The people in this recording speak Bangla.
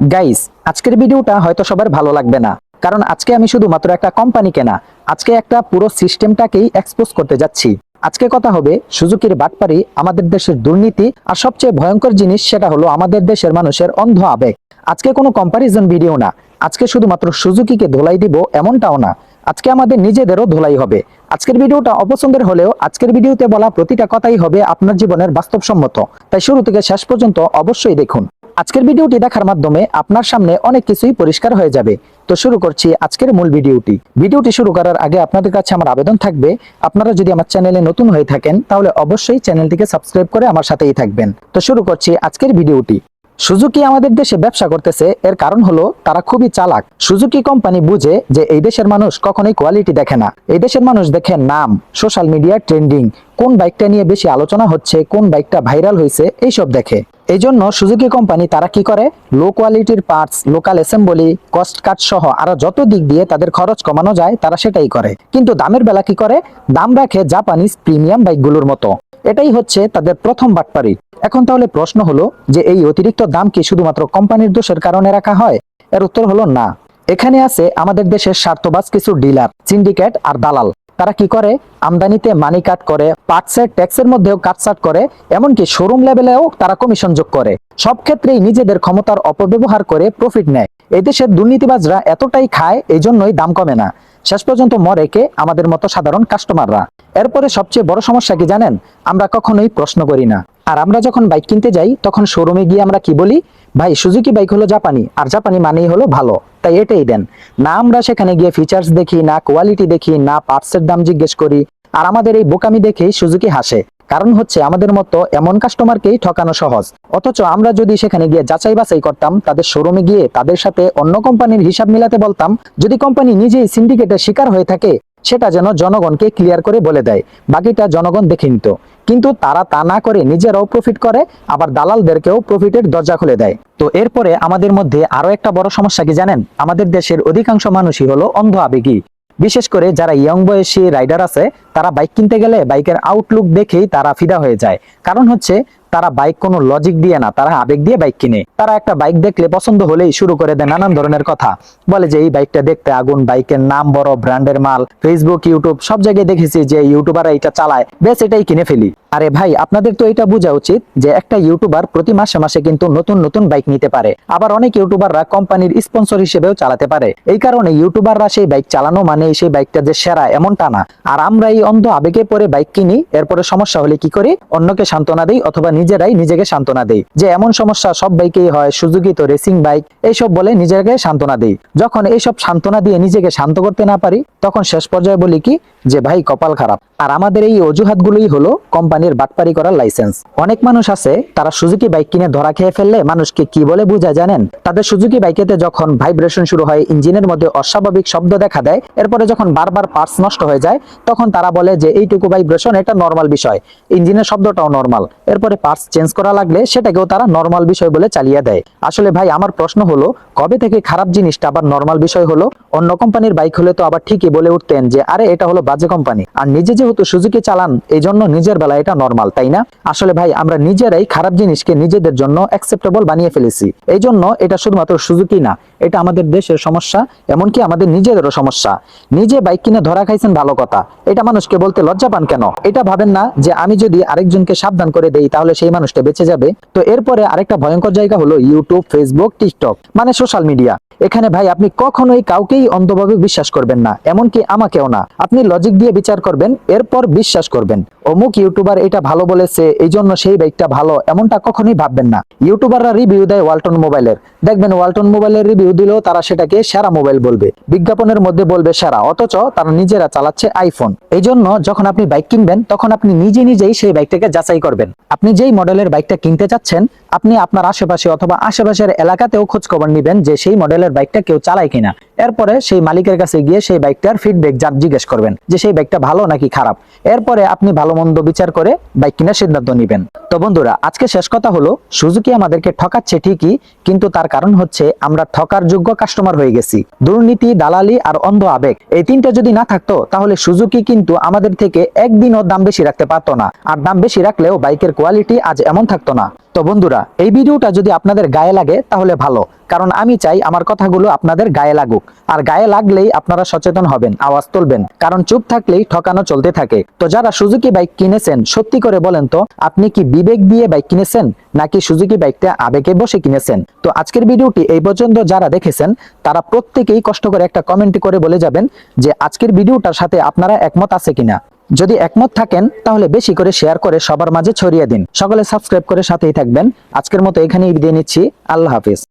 গাইস আজকের ভিডিওটা হয়তো সবার ভালো লাগবে না, কারণ আজকে আমি শুধুমাত্র একটা কোম্পানি কেনা, আজকে একটা পুরো সিস্টেমটাকেই এক্সপোজ করতে যাচ্ছি। আজকে কথা হবে সুজুকির বাটপারি, আমাদের দেশের দুর্নীতি, আর সবচেয়ে ভয়ঙ্কর জিনিস সেটা হলো আমাদের দেশের মানুষের অন্ধ আবেগ। আজকে কোনো কম্পারিজন ভিডিও না, আজকে শুধুমাত্র সুজুকিকে ধোলাই দিব এমনটাও না, আজকে আমাদের নিজেদেরও ধোলাই হবে। আজকের ভিডিওটা অপছন্দের হলেও আজকের ভিডিওতে বলা প্রতিটা কথাই হবে আপনার জীবনের বাস্তবসম্মত। তাই শুরু থেকে শেষ পর্যন্ত অবশ্যই দেখুন। আজকের ভিডিওটি দেখার মাধ্যমে আপনার সামনে অনেক কিছুই পরিষ্কার হয়ে যাবে। তো শুরু করছি আজকের মূল ভিডিওটি। ভিডিওটি শুরু করার আগে আপনাদের কাছে আমার আবেদন থাকবে। আপনারা যদি আমার চ্যানেলে নতুন হয়ে থাকেন, তাহলে অবশ্যই চ্যানেলটিকে সাবস্ক্রাইব করে আমার সাথেই থাকবেন। তো শুরু করছি আজকের ভিডিওটি। সুজুকি আমাদের দেশে ব্যবসা করতেছে, এর কারণ হলো তারা খুবই চালাক। সুজুকি কোম্পানি বুঝে যে এই দেশের মানুষ কখনোই কোয়ালিটি দেখে না। এই দেশের মানুষ দেখে নাম সোশ্যাল মিডিয়া ট্রেন্ডিং কোন বাইকটা নিয়ে বেশি আলোচনা হচ্ছে, কোন বাইকটা ভাইরাল হয়েছে, এইসব দেখে। এই জন্য সুজুকি কোম্পানি তারা কি করে? লো কোয়ালিটির parts local assembly cost cut সহ আরও যত দিক দিয়ে তাদের খরচ কমানো যায়, তারা সেটাই করে। কিন্তু দামের বেলা কি করে? দাম রাখে জাপানিজ প্রিমিয়াম বাইকগুলোর মতো। এটাই হচ্ছে তাদের প্রথম বাটপারি। এখন তাহলে প্রশ্ন হলো যে এই অতিরিক্ত দাম কি শুধুমাত্র কোম্পানির দোষের কারণে রাখা হয়? এর উত্তর হলো না। এখানে আছে আমাদের দেশের স্বার্থবাজ কিছু ডিলার, সিন্ডিকেট আর দালাল। তারা কি করে? আমদানিতে মানি কাট করে পার্টসের ট্যাক্সের মধ্যেও কাটসাট করে, এমনকি শোরুম লেভেলেও তারা কমিশন যোগ করে। সব ক্ষেত্রেই নিজেদের ক্ষমতার অপব্যবহার করে প্রফিট নেয়। এদেশের দুর্নীতিবাজরা এতটাই খায় এই জন্যই দাম কমে না। শেষ পর্যন্ত মরে কে? আমাদের মতো সাধারণ কাস্টমাররা এরপরে সবচেয়ে বড় সমস্যা কি জানেন? আমরা কখনোই প্রশ্ন করি না। আর আমরা যখন বাইক কিনতে যাই, তখন শোরুমে গিয়ে আমরা কি বলি? ভাই সুজুকি বাইক হলো জাপানি, আর জাপানি মানেই হলো ভালো। তাই এটাই দেন। না আমরা সেখানে গিয়ে ফিচার্স দেখি, না কোয়ালিটি দেখি, না পার্টসের দাম জিজ্ঞেস করি। আর আমাদের এই বোকামি দেখেই সুজুকি হাসে। কারণ হচ্ছে আমাদের মতো এমন কাস্টমারকেই ঠকানো সহজ। অথচ আমরা যদি সেখানে গিয়ে যাচাই বাছাই করতাম, তাদের শোরুমে গিয়ে তাদের সাথে অন্য কোম্পানির হিসাব মিলাতে বলতাম, যদি কোম্পানি নিজেই সিন্ডিকেটের শিকার হয়ে থাকে, সেটা যেন জনগণকে ক্লিয়ার করে বলে দেয়। বাকিটা জনগণ দেখে নিত। কিন্তু তারা তা না করে নিজেরাও প্রফিট করে, আবার দালালদেরকেও প্রফিটের দরজা খুলে দেয়। তো এরপরে আমাদের মধ্যে আরও একটা বড় সমস্যা কি জানেন? আমাদের দেশের অধিকাংশ মানুষই হলো অন্ধ আবেগী। বিশেষ করে যারা ইয়ং বয়সী রাইডার আছে, তারা বাইক কিনতে গেলে বাইকের আউটলুক দেখেই তারা ফিদা হয়ে যায়। কারণ হচ্ছে তারা বাইক কোনো লজিক দিয়ে না, তারা আবেগ দিয়ে বাইক কিনে। তারা একটা বাইক দেখলে পছন্দ হলেই শুরু করে দেয় নানান ধরনের কথা। বলে যে, এই বাইকটা দেখতে আগুন বাইকের নাম বড় ব্র্যান্ডের মাল ফেসবুক ইউটিউব সব জায়গায় দেখেছি যে ইউটিউবাররা এটা চালায়। বেশ এটাই কিনে ফেলি। আরে ভাই, আপনাদের তো এটা বোঝা উচিত যে একটা ইউটিউবার প্রতি মাসে মাসে কিন্তু নতুন নতুন বাইক নিতে পারে। আবার অনেক ইউটিউবাররা কোম্পানির স্পন্সর হিসেবেও চালাতে পারে। এই কারণে ইউটিউবাররা সেই বাইক চালানো মানে সেই বাইকটা যে সেরা, এমনটা না। আর আমরা এই অন্ধ আবেগে পরে বাইক কিনি, এরপরে সমস্যা হলে কি করি? অন্যকে সান্ত্বনা দেই অথবা নিজেরাই নিজেকে সান্ত্বনা দেয় যে এমন সমস্যা সব বাইকেই হয় সুযোগী তো রেসিং বাইক এইসব বলে নিজেকে সান্ত্বনা দেই। যখন এইসব সান্ত্বনা দিয়ে নিজেকে শান্ত করতে না পারি, তখন শেষ পর্যায়ে বলি কি যে ভাই কপাল খারাপ। আর আমাদের এই অজুহাতগুলোই হলো কোম্পানির বাটপারি করার লাইসেন্স। অনেক মানুষ আছে, তারা সুজুকি বাইক কিনে ধরা খেয়ে ফেললে মানুষকে কি বলে বুঝা জানেন? তাদের সুজুকি বাইকেতে যখন ভাইব্রেশন শুরু হয়, ইঞ্জিনের মধ্যে অস্বাভাবিক শব্দ দেখা দেয়, এরপরে যখন বারবার পার্টস নষ্ট হয়ে যায়, তখন তারা বলে যে এইটুকু ভাইব্রেশন এটা নর্মাল বিষয়, ইঞ্জিনের শব্দটাও নর্মাল। এরপরে পার্টস চেঞ্জ করা লাগলে সেটাকেও তারা নর্মাল বিষয় বলে চালিয়ে দেয়। আসলে ভাই, আমার প্রশ্ন হলো, কবে থেকে খারাপ জিনিসটা আবার নর্মাল বিষয় হলো? অন্য কোম্পানির বাইক হলে তো আবার ঠিকই বলে উঠতেন যে, আরে, এটা হলো বাজে কোম্পানি আর নিজে যেহেতু সুজুকি চালান এই জন্য নিজের বেলা এটা নর্মাল তাই না? আসলে ভাই, আমরা নিজেরাই খারাপ জিনিসকে নিজেদের জন্য অ্যাকসেপ্টেবল বানিয়ে ফেলেছি। এই জন্য এটা শুধুমাত্র সুজুকি না, এটা আমাদের দেশের সমস্যা, এমনকি আমাদের নিজেদেরও সমস্যা। নিজে বাইক কিনে ধরা খাইছেন ভালো কথা, এটা মানুষকে বলতে লজ্জা পান কেন? এটা ভাবেন না যে আমি যদি আরেকজনকে সাবধান করে দেই, তাহলে সেই মানুষটা বেঁচে যাবে। তো এরপরে আরেকটা ভয়ঙ্কর জায়গা হলো ইউটিউব ফেসবুক টিকটক মানে সোশ্যাল মিডিয়া এখানে ভাই আপনি কখনোই কাউকেই অন্ধভাবে বিশ্বাস করবেন না, এমনকি আমাকেও না। আপনি লজিক দিয়ে বিচার করবেন, এরপর বিশ্বাস করবেন। অমুক ইউটিউবার এটা ভালো বলেছে এই জন্য সেই বাইকটা ভালো, এমনটা কখনোই ভাববেন না। ইউটিউবাররা রিভিউ দেয় ওয়ালটন মোবাইলের দেখবেন ওয়ালটন মোবাইলের রিভিউ দিলেও তারা সেটাকে সেরা মোবাইল বলবে। বিজ্ঞাপনের মধ্যে বলবে সেরা, অথচ তারা নিজেরা চালাচ্ছে আইফোন এই জন্য যখন আপনি বাইক কিনবেন, তখন আপনি নিজে নিজেই সেই বাইকটাকে যাচাই করবেন। আপনি যেই মডেলের বাইকটা কিনতে চাচ্ছেন আপনি আপনার আশেপাশে অথবা আশেপাশের এলাকাতেও খোঁজ খবর নিবেন যে সেই মডেলের বাইকটা কেউ চালায় কিনা। এরপরে সেই মালিকের কাছে গিয়ে সেই বাইকটার ফিডব্যাক জিজ্ঞেস করবেন যে সেই বাইকটা ভালো নাকি খারাপ? এরপরে আপনি ভালো মন্দ বিচার করে বাইক কেনার সিদ্ধান্ত নিবেন। তো বন্ধুরা, আজকে শেষ কথা হলো, সুজুকি আমাদেরকে ঠকাচ্ছে ঠিকই, কিন্তু তার কারণ হচ্ছে আমরা ঠকার যোগ্য কাস্টমার হয়ে গেছি। দুর্নীতি, দালালি আর অন্ধ আবেগ, এই তিনটা যদি না থাকতো, তাহলে সুজুকি কিন্তু আমাদের থেকে একদিনও দাম বেশি রাখতে পারতো না। আর দাম বেশি রাখলেও বাইকের কোয়ালিটি আজ এমন থাকতো না। তো বন্ধুরা, এই ভিডিওটা যদি আপনাদের গায়ে লাগে, তাহলে ভালো। কারণ আমি চাই আমার কথাগুলো আপনাদের গায়ে লাগুক। আর গায়ে লাগলেই আপনারা সচেতন হবেন, আওয়াজ তুলবেন। কারণ চুপ থাকলেই ঠকানো চলতে থাকে। তো যারা সুজুকি বাইক কিনেছেন, সত্যি করে বলেন তো, আপনি কি বিবেক দিয়ে বাইক কিনেছেন, নাকি সুজুকি বাইকটা আবেগে বসে কিনেছেন? তো আজকের ভিডিওটি এই পর্যন্ত যারা দেখেছেন, তারা প্রত্যেকেই কষ্ট করে একটা কমেন্ট করে বলে যাবেন যে আজকের ভিডিওটার সাথে আপনারা একমত আছে কিনা। যদি একমত থাকেন, তাহলে বেশি করে শেয়ার করে সবার মাঝে ছড়িয়ে দিন। সকলে সাবস্ক্রাইব করে সাথেই থাকবেন। আজকের মতো এখানেই বিদায় নিচ্ছি। আল্লাহ হাফিজ।